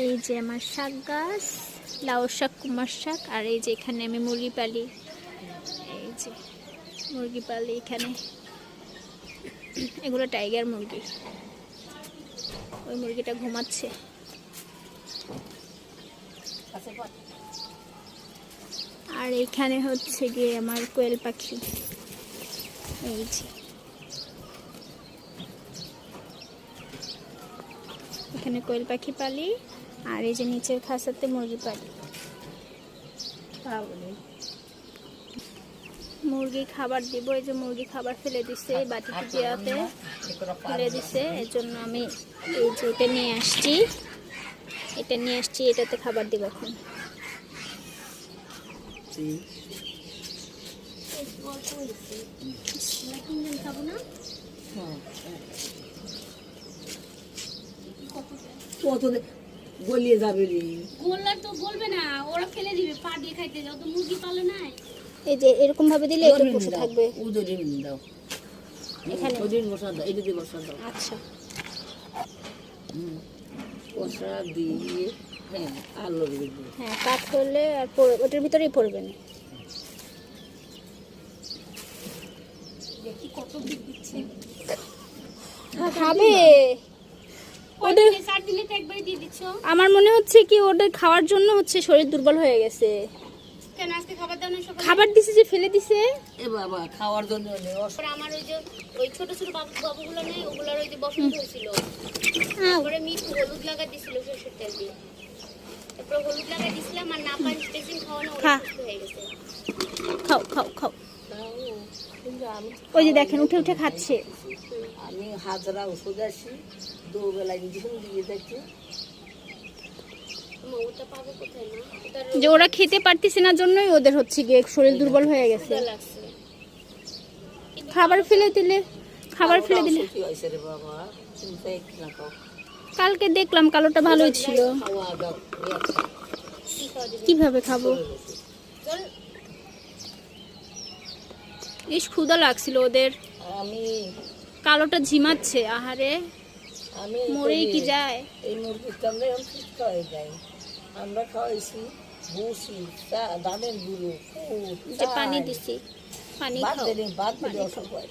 এই যে আমার শাক গাছ লাউ শাক কুমার শাক আর এই যে এখানে আমি মুরগি পালি। এই যে মুরগি পালি এখানে। এগুলো টাইগার মুরগি। ওই মুরগিটা ঘুমাচ্ছে। আর এখানে হচ্ছে গিয়ে আমার কোয়েল পাখি। এই যে। এখানে কোয়েল পাখি পালি আর এই যে নিচের খাসাতে মুরগি পালি। মুরগি খাবার দিব এই যে মুরগি খাবার ফেলে দিছে এই বাটিতে দেওয়াতে ফেলে দিছে এর জন্য আমি এই যে এটা নিয়ে আসছি। এটা নিয়ে আসছি এটাতে খাবার দিব এখন। খাব না কত গলিয়ে যাবে রে। গোল্লা তো বলবে না ওরা ফেলে দিবে পা দিয়ে খাইতে যাও তো মুরগি পালে নাই। এই যে এরকম ভাবে দিলে একটু বসে থাকবে। উদরিন দাও। এখানে? উদরিন বসা দাও এটা দিয়ে বসা দাও। আচ্ছা। হুম। বসা দিয়ে হ্যাঁ আলো দেবো হ্যাঁ কাট করলে আর পড়ে ওটার ভিতরেই পড়বে না। দেখি কত দিক দিচ্ছে খাবে। ওদের আমার মনে হচ্ছে কি ওদের খাওয়ার জন্য হচ্ছে শরীর দুর্বল হয়ে গেছে। কেন আজকে খাবার দিছে যে ফেলে দিছে। এ বাবা খাওয়ার জন্য আমার ওই যে ওই ছোট ছোট বাবু বাবুগুলো নেই ওগুলোর ওই যে বসন্ত হয়েছিল তারপরে মিঠু হলুদ লাগা দিছিল সরষের তেল দিয়ে। তারপরে হলুদ লাগা দিছিলাম আর না পানি স্টেশন খাওয়ানো খা। হয়ে। গেছে। খাও খাও খাও। ওই যে দেখেন উঠে উঠে খাচ্ছে। হাজরা ওষুধ আসি দুবেলা ইঞ্জেকশন দিয়ে ওটার যে ওরা খেতে পারতেছে না জন্যই ওদের হচ্ছে গিয়ে শরীর দুর্বল হয়ে গেছে। খাবার ফেলে দিলে খাবার ফেলে দিলে। কালকে দেখলাম কালোটা ভালোই ছিল। কীভাবে খাব? ইস ক্ষুদা লাগছিল ওদের। আমি কালোটা ঝিমাচ্ছে আহারে। আমি মরেই কি যায়? এই মুরগির কামড়ে আমি সুস্থ হয়ে যাই। আমরা খাওয়াইছি ভুসি ধানের গুঁড়ো পানি দিছি পানি বাদ দিলে বাদ দিলে অসুখ হয়।